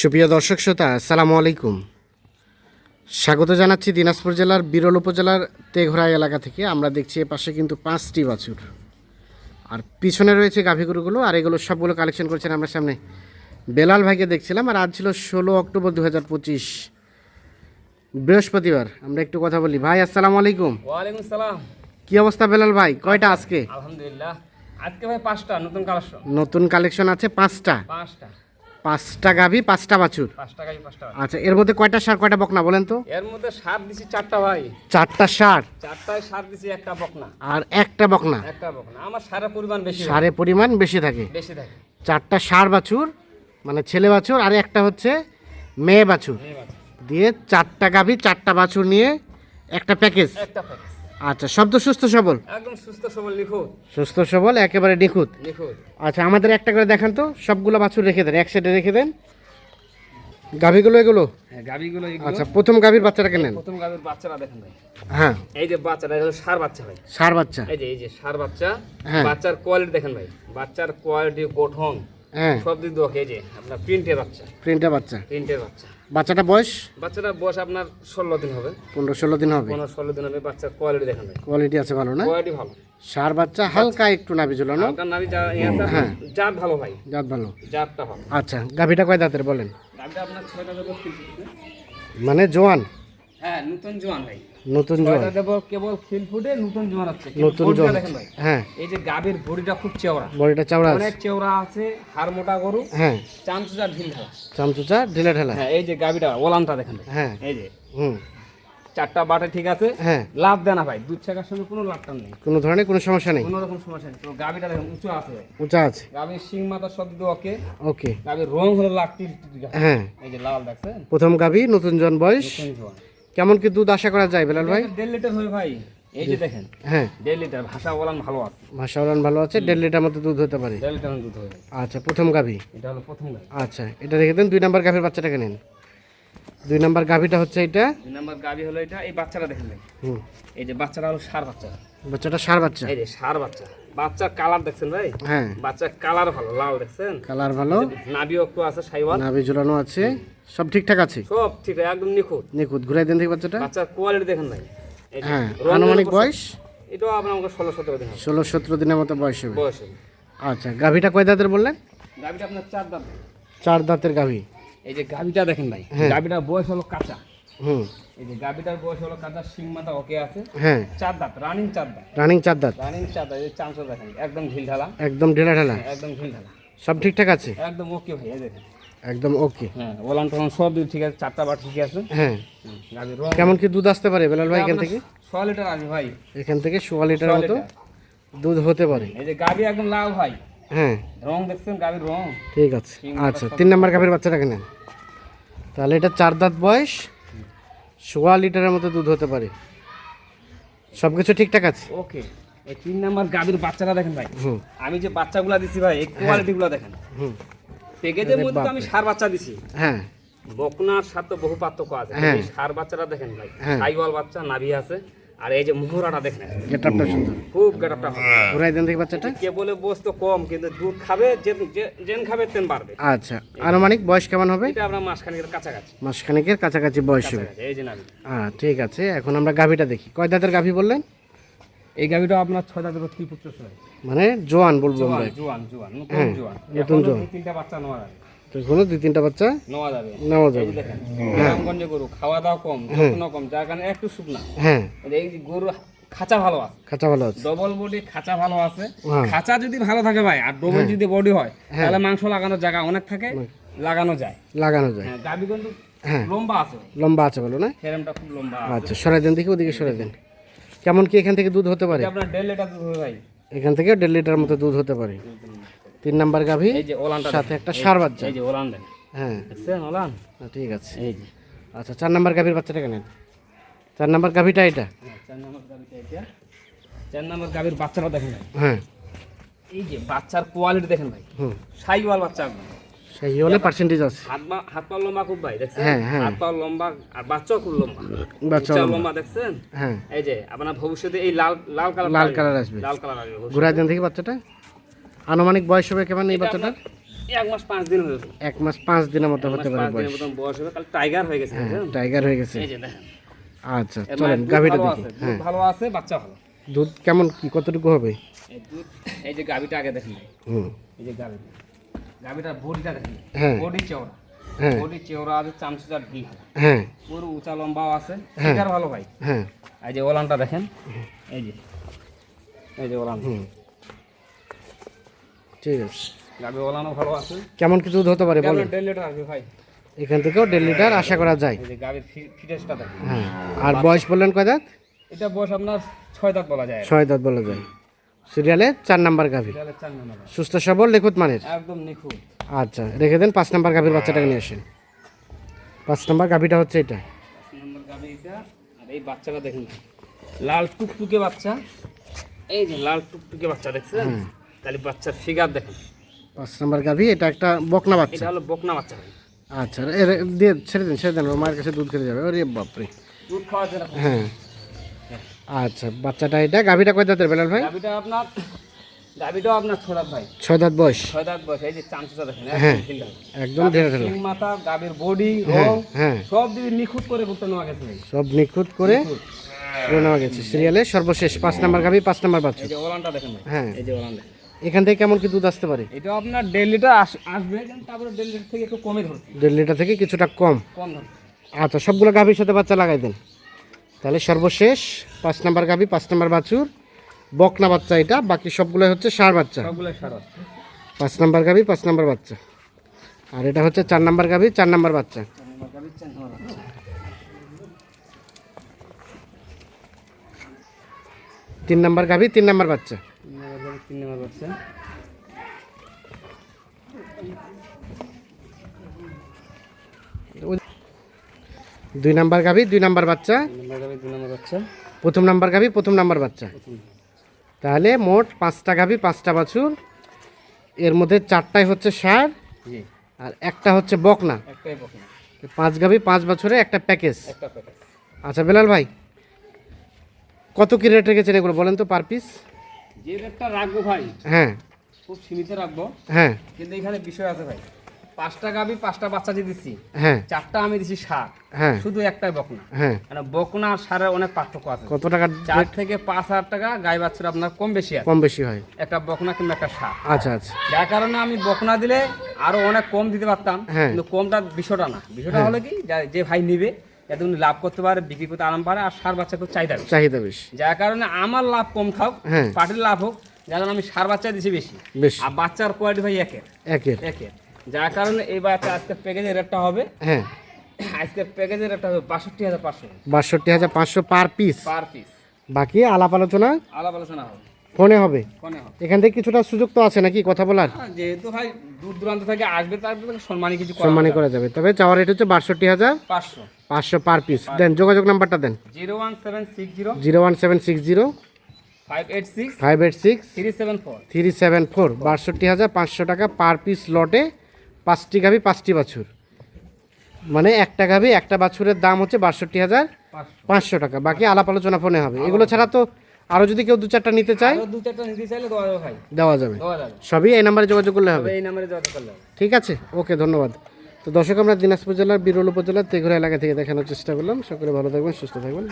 সুপ্রিয় দর্শক শ্রোতা আসসালামু আলাইকুম। স্বাগত জানাচ্ছি দিনাজপুর জেলার বিরল উপজেলার তেঘরা এলাকা থেকে। আমরা দেখছি এ পাশে কিন্তু পাঁচটি বাছুর। আর পিছনে রয়েছে গাভীগুলোগুলো আর এগুলো সবগুলো কালেকশন করছেন আমরা সামনে বেলাল ভাইকে দেখছিলাম। আর আজ ছিল ষোলো অক্টোবর দু হাজার পঁচিশ বৃহস্পতিবার। আমরা একটু কথা বলি। ভাই আসসালামু আলাইকুম। ওয়ালাইকুম সালাম। কি অবস্থা বেলাল ভাই? কয়টা আজকে? আলহামদুলিল্লাহ। আজকে ভাই পাঁচটা নতুন কালেকশন নতুন কালেকশন আছে পাঁচটা। পাঁচটা। পাঁচটা গাভী পাঁচটা বাছুর? পাঁচটা গাড়ি পাঁচটা আচ্ছা এর মধ্যে কয়টা সার কয়টা বকনা বলেন তো? এর মধ্যে সার দিছি চারটা ভাই। চারটা সার? চারটায় সার দিছি একটা বকনা। আর একটা বকনা? একটা বকনা। আমার সারের পরিমাণ বেশি সারের পরিমাণ বেশি থাকে। বেশি থাকে। চারটা সার বাছুর মানে ছেলে বাছুর আর একটা হচ্ছে মেয়ে বাছুর। দিয়ে চারটা গাভী চারটা বাছুর নিয়ে একটা প্যাকেজ। একটা প্যাকেজ। আচ্ছা শব্দ সুস্থ সবল? একদম সুস্থ সবল নিখুঁত। সুস্থ সবল একেবারে নিখুঁত? নিখুঁত। আচ্ছা আমাদের একটা করে দেখান তো সবগুলো বাছুর রেখে দেন এক সাইডে রেখে দেন। গাভীগুলো এগুলো? হ্যাঁ এগুলো। আচ্ছা প্রথম গাভীর বাচ্চাটাকে নেন। প্রথম গাবির বাচ্চারা দেখেন ভাই। হ্যাঁ। এই যে বাচ্চাটা এটা হলো সার বাচ্চা ভাই। সার বাচ্চা। এই যে এই যে সার বাচ্চা হ্যাঁ। বাচ্চার কোয়ালিটি দেখেন ভাই। বাচ্চার কোয়ালিটি গঠন। হ্যাঁ। সব দিক দিয়ে এই যে আপনার প্রিন্টের বাচ্চা। প্রিন্টার বাচ্চা। প্রিন্টের বাচ্চা। বাচ্চাটা বয়স? বাচ্চাটা বয়স আপনার ষোলো দিন হবে। পনেরো ষোলো দিন হবে। পনেরো ষোলো দিন হবে বাচ্চার কোয়ালিটি দেখেন কোয়ালিটি আছে ভালো না? কোয়ালিটি ভালো। সার বাচ্চা হালকা একটু নাবি ঝুলানো হালকা নাবি ইয়ে হ্যাঁ। জাত ভালো ভাই। জাত ভালো। জাতটা ভালো। আচ্ছা গাভীটা কয় দাঁতের বলেন? গাবিটা আপনার ছয়টা দেবো মানে জোয়ান? হ্যাঁ নতুন জোয়ান ভাই। নতুন জোয়ান দেবো কেবল ফিল ফুডে নতুন জোয়ান আছে। নতুন জোয়ান হ্যাঁ। এই যে গাবির বডিটা খুব চেওড়া। বডিটা চাওড়া আছে। অনেক চেওড়া আছে হাড় মোটা গরু হ্যাঁ। চামচুচা ঢিল হয় চামচুচা ঢিলা ঢেলা। হ্যাঁ এই যে গাবিটা ওলানটা দেখেন হ্যাঁ। এই যে। হুম। চারটা বাটে ঠিক আছে। হ্যাঁ। লাভ দেয় না ভাই। দুধ ছাকার সঙ্গে কোনো লাভ টান নেই। কোনো ধরনের কোনো সমস্যা নেই। কোনো রকম সমস্যা নেই। তো গাবিটা দেখেন উঁচু আছে। উঁচা আছে। গাবির শিং মাথা শব্দ ওকে। ওকে। গাবির রং হলো লাখ হ্যাঁ। এই যে লাল দেখছেন? প্রথম গাবি নতুন জন বয়স। নতুন জোয়ান কেমন কি দুধ আশা করা যায় বেলাল ভাই? দেড় লিটার হবে ভাই। এই যে দেখেন হ্যাঁ। দেড় লিটার ভাষা বলান ভালো আছে। ভাষা উড়ান ভালো আছে দেড় লিটার মতো দুধ হতে পারে। দেড় লিটার দুধ হবে আচ্ছা প্রথম গাভী? এটা হলো প্রথম গাড়ি আচ্ছা এটা রেখে দেন দুই নাম্বার গাভীর বাচ্চাটাকে নেন। দুই নাম্বার গাভীটা হচ্ছে এটা। দুই নাম্বার গাবি হলো এটা এই বাচ্চাটা দেখেন হুম। এই যে বাচ্চাটা হলো সার বাচ্চা। বাচ্চাটা সার বাচ্চা। এই যে সার বাচ্চা। বাচ্চার কালার দেখছেন ভাই? হ্যাঁ। বাচ্চার কালার ভালো লাল দেখছেন? কালার ভালো। নাবিও একটু আছে সাইওয়াল। নাভি ঝুলানো আছে। সব ঠিকঠাক আছে? সব ঠিক আছে একদম নিখুঁত। নিখুঁত। ঘুরাই দেন দেখি বাচ্চাটা। বাচ্চার কোয়ালিটি দেখেন ভাই। হ্যাঁ আনুমানিক বয়স? এটাও আপনার আমাকে ষোলো সতেরো দিন ষোলো সতেরো দিনের মতো বয়স হবে। বয়স আচ্ছা গাভীটা কয় দাঁতের বললেন? গাবিটা আপনার চার দাঁত। চার দাঁতের গাভী। এই যে গাবিটা দেখেন ভাই। হ্যাঁ। গাবিটার বয়স হলো কাঁচা। হুম। এই যে গাবিটার বয়স হলো কাঁচা শিং মাথা ওকে আছে। হ্যাঁ। চার দাঁত রানিং চার দাঁত। রানিং চার দাঁত। রানিং চার দাঁত এই চামচা দেখেন একদম ঢিল ঢালা। একদম ঢেলা ঢেলা। একদম ঢিল ঢালা। সব ঠিকঠাক আছে? একদম ওকে ভাই দেখেন। একদম ওকে হ্যাঁ ওলান টোলান সব ঠিক আছে চারটা বার ঠিক আছে। হ্যাঁ। গাবির কেমন কি দুধ আসতে পারে বেলাল ভাই এখান থেকে? ছ লিটার আছে ভাই। এখান থেকে সোয়া লিটার মতো দুধ হতে পারে। এই যে গাবি একদম লাল ভাই। হ্যাঁ। রং দেখছেন গাবির রং। ঠিক আছে। আচ্ছা তিন নাম্বার গাভীর বাচ্চাটাকে নেন। তাহলে এটা চার দাঁত বয়স সোয়া লিটারের মতো দুধ হতে পারে। সব কিছু ঠিকঠাক আছে? ওকে এই তিন নাম্বার গাভীর বাচ্চাটা দেখেন ভাই। আমি যে বাচ্চাগুলো দিছি ভাই এই কোয়ালিটি গুলো দেখেন। হুম। প্যাকেজের মধ্যে আমি সার বাচ্চা দিছি। হ্যাঁ। বকনার সাথে বহু পার্থক্য আছে। হ্যাঁ। এই সার বাচ্চাটা দেখেন ভাই। হ্যাঁ। সাইওয়াল বাচ্চা নাভি আছে। আর এই যে মুহুরাটা দেখেন। গেট আপটা সুন্দর। খুব গেটআপটা ঘুরাই দেন দেখি বাচ্চাটা। কে বলে বস্তু কম কিন্তু দুধ খাবে যেন খাবে তেন বাড়বে। আচ্ছা আনুমানিক বয়স কেমন হবে? এটা আমরা মাসখানেকের কাছাকাছি। মাসখানেকের কাছাকাছি বয়স হবে। এই যে নাভি। হ্যাঁ ঠিক আছে এখন আমরা গাভীটা দেখি। কয় দাঁতের গাভী বললেন? এই গাভিটা আপনার ছয় দাঁতের ত্রিপুত্র ছয়। মানে জোয়ান বলব আমরা। জোয়ান জোয়ান নতুন হ্যাঁ, জোয়ান। নতুন জোয়ান। তিনটা বাচ্চা তো দুই তিনটা বাচ্চা নেওয়া যাবে। নেওয়া যাবে। যে গ্রামগঞ্জে গরু খাওয়া দাওয়া কম যত্ন কম যার কারণে একটু শুকনা হ্যাঁ। এই যে গরু খাঁচা ভালো আছে। খাঁচা ভালো আছে। ডবল বডি খাঁচা ভালো আছে। হ্যাঁ। খাঁচা যদি ভালো থাকে ভাই আর ডবল যদি বডি হয় তাহলে মাংস লাগানোর জায়গা অনেক থাকে লাগানো যায়। লাগানো যায়। হ্যাঁ গাবি কিন্তু হ্যাঁ। লম্বা আছে। লম্বা আছে বলো না? ফেরেমটা খুব লম্বা আচ্ছা সরাই দেন দেখি ওদিকে সরাই দেন। কেমন কি এখান থেকে দুধ হতে পারে? আপনার দেড় লিটার দুধ ভাই। এখান থেকে দেড় লিটার মতো দুধ হতে পারে। তিন নাম্বার গাভী এই যে ওলানটা সাথে একটা সার বাচ্চা। এই যে ওলান দেন হ্যাঁ। দেখছেন ওলান? ঠিক আছে। এই যে। আচ্ছা চার নাম্বার গাভীর বাচ্চাটা কেন চার নাম্বার গাভীটা এটা হ্যাঁ, চার নম্বর গাবিটা এটা চার নম্বর গাবির বাচ্চাটা দেখেন হ্যাঁ। এই যে বাচ্চার কোয়ালিটি দেখেন ভাই। হুম। সাইওয়াল বাচ্চা। একদম সেই হলে পার্সেন্টেজ আছে। হাত পা হাত পা লম্বা খুব ভাই দেখছেন? হ্যাঁ, হ্যাঁ। হাত পা লম্বা আর বাচ্চাও খুব লম্বা। বাচ্চা বাচ্চা লম্বা। দেখছেন? হ্যাঁ। এই যে আপনার ভবিষ্যতে এই লাল লাল কালার লাল কালার আসবে। লাল কালার আসবে। ঘুরাই দেন দেখি বাচ্চাটা। আনুমানিক বয়স হবে কেমন এই বাচ্চাটার? এক মাস পাঁচ দিন হয়েছে এক মাস পাঁচ দিনের মতো হতে পারে বয়স। বয়স হবে কাল টাইগার হয়ে গেছে হ্যাঁ টাইগার হয়ে গেছে। এই যে দেখেন। আচ্ছা চলেন দুধ গাভীটা দেখি। হ্যাঁ। ভালো আছে বাচ্চা ভালো। দুধ কেমন কি কতটুকু হবে? এই দুধ এই যে গাভিটা আগে দেখেন। হুম। এই যে গাভি গাভিটার বডিটা দেখেন। হ্যাঁ। বডি চওড়া। হ্যাঁ। বডি চওড়া আছে চামচুটার ডিম হ্যাঁ। পুরো উঁচা লম্বাও আছে ফিগার ভালো ভাই। হ্যাঁ। এই যে ওলানটা দেখেন। এই যে এই যে ওলান হুম। ঠিক আছে। গাভি ওলানও ভালো আছে? কেমন কি দুধ হতে পারে বলেন। দেড় লিটার আসবে ভাই? এখান থেকেও দেড় লিটার আশা করা যায়। গাভির ফিটেসটা দেখেন। হ্যাঁ আর বয়স বললেন কয় দাঁত? এটা বয়স আপনার ছয় দাঁত বলা যায়। ছয় দাঁত বলা যায়। সিরিয়ালে চার নাম্বার গাভী। সুস্থ সবল নিখুঁত মানের? একদম নিখুঁত। আচ্ছা রেখে দেন পাঁচ নাম্বার গাভীর বাচ্চাটাকে নিয়ে আসেন। পাঁচ নাম্বার গাভীটা হচ্ছে এটা। পাঁচ নম্বর গাভি এটা। আর এই বাচ্চাটা দেখেন। লাল টুকটুকে বাচ্চা। এই যে লাল টুকটুকে বাচ্চা দেখছেন? তাহলে বাচ্চার ফিগার দেখেন। পাঁচ নাম্বার গাভী এটা একটা বকনা বাচ্চা। এটা হলো বকনা বাচ্চা ভাই। আচ্ছা এর দিয়ে ছেড়ে দেন ছেড়ে দেন মায়ের কাছে দুধ খেতে যাবে। ওরে বাপরে। দুধ খাওয়া না। হ্যাঁ। আচ্ছা বাচ্চাটা এটা গাভীটা কয় দাঁতের বেলাল ভাই? গাভিটা আপনার গাভিটাও আপনার ছোড়া ভাই। ছয় দাঁত বয়স? ছয় দাঁত বয়স এই যে চামচটা দেখেন হ্যাঁ। একদম ধীরে ধীরে মাথা গাভীর বডি হ্যাঁ রং হ্যাঁ। সব দিকে নিখুঁত করে করতে নেওয়া গেছে সব নিখুঁত করে করে নেওয়া গেছে। সিরিয়ালে সর্বশেষ পাঁচ নাম্বার গাভী পাঁচ নাম্বার বাচ্চা। এই যে ওলানটা দেখেন হ্যাঁ। এই যে ওলান দেখেন এখান থেকে কেমন কি দুধ আসতে পারে? এটা আপনার দেড় লিটার আস- আসবে তারপরে দেড় লিটার থেকে একটু কমে ধরছে দেড় লিটার থেকে কিছুটা কম। কম ধরছে আচ্ছা সবগুলো গাভীর সাথে বাচ্চা লাগাই দেন। তাহলে সর্বশেষ পাঁচ নাম্বার গাভী পাঁচ নাম্বার বাছুর বকনা বাচ্চা এটা বাকি সবগুলো হচ্ছে সার বাচ্চা। পাঁচ নাম্বার গাভী পাঁচ নাম্বার বাচ্চা। আর এটা হচ্ছে চার নাম্বার গাভী চার নাম্বার বাচ্চা। তিন নাম্বার গাভী তিন নাম্বার বাচ্চা। তিন নম্বর বাচ্চা দুই নাম্বার গাভী দুই নাম্বার বাচ্চা। তিন নম্বর গাভি দুই নম্বর বাচ্চা। প্রথম নাম্বার গাভী প্রথম নাম্বার বাচ্চা। তাহলে মোট পাঁচটা গাভী পাঁচটা বাছুর। এর মধ্যে চারটাই হচ্ছে সার আর একটা হচ্ছে বকনা। পাঁচ গাভী পাঁচ বছরে একটা প্যাকেজ। আচ্ছা বেলাল ভাই কত কি রেট রেখেছেন এগুলো বলেন তো পার পিস? যে রেটটা রাখব ভাই হ্যাঁ। খুব সীমিত রাখব। হ্যাঁ। কিন্তু এখানে বিষয় আছে ভাই পাঁচটা গাভি পাঁচটা বাচ্চা যে দিচ্ছি হ্যাঁ। চারটা আমি দিচ্ছি সার হ্যাঁ। শুধু একটাই বকনা। হ্যাঁ। মানে বকনা আর সারের অনেক পার্থক্য আছে। কত টাকা চার থেকে পাঁচ হাজার টাকা গাই বাচ্চার আপনার কম বেশি আছে। কম বেশি হয়। একটা বকনা কিংবা একটা সার আচ্ছা আচ্ছা। যার কারণে আমি বকনা দিলে আরও অনেক কম দিতে পারতাম। হ্যাঁ। কিন্তু কমটা বিষয়টা না। বিষয়টা হলো কি যে ভাই নিবে যাতে উনি লাভ করতে পারে বিক্রি করতে আরাম পারে আর সার বাচ্চা খুব চাহিদা চাহিদা বেশি। যার কারণে আমার লাভ কম থাক হ্যাঁ। পার্টির লাভ হোক যার কারণে আমি সার বাচ্চা দিছি বেশি। আর বাচ্চার কোয়ালিটি ভাই একের। একের। একের। যার কারণে এই বাচ্চা আজকের প্যাকেজের রেটটা হবে হ্যাঁ। আজকের প্যাকেজের রেটটা হবে বাষট্টি হাজার পাঁচশো। বাষট্টি হাজার পাঁচশো পার পিস পার পিস বাকি আলাপ আলোচনা? আলাপ আলোচনা হবে। ফোনে হবে? এখান থেকে কিছুটা সুযোগ তো আছে নাকি কথা বলার? হ্যাঁ, যেহেতু ভাই দূর দূরান্ত থেকে আসবে তার সম্মানী কিছু করা সম্মানী করা যাবে। তবে চাওয়ার রেট হচ্ছে বাষট্টি হাজার পাঁচশো। পাঁচশো পার পিস দেন যোগাযোগ নাম্বারটা দেন। Zero one seven six zero. Zero one seven six zero. Five eight six. Five eight six. Three seven four. Three seven four. বাষট্টি হাজার পাঁচশো টাকা পার পিস লটে পাঁচটি গাভি পাঁচটি বাছুর। মানে একটা গাভি একটা বাছুরের দাম হচ্ছে বাষট্টি হাজার পাঁচশো। টাকা। বাকি আলাপ আলোচনা ফোনে হবে। এগুলো ছাড়া তো আরও যদি কেউ দু চারটা নিতে চায়? দু চারটা নিতে চাইলে দেওয়া যাবে ভাই। দেওয়া যাবে। সবই এই নাম্বারে যোগাযোগ করলে হবে? এই নাম্বারে যোগাযোগ করলে হবে। ঠিক আছে ওকে ধন্যবাদ। তো দর্শক আমরা দিনাজপুর জেলার বিরল উপজেলার তেঘরা এলাকা থেকে দেখানোর চেষ্টা করলাম। সকলে ভালো থাকবেন সুস্থ থাকবেন।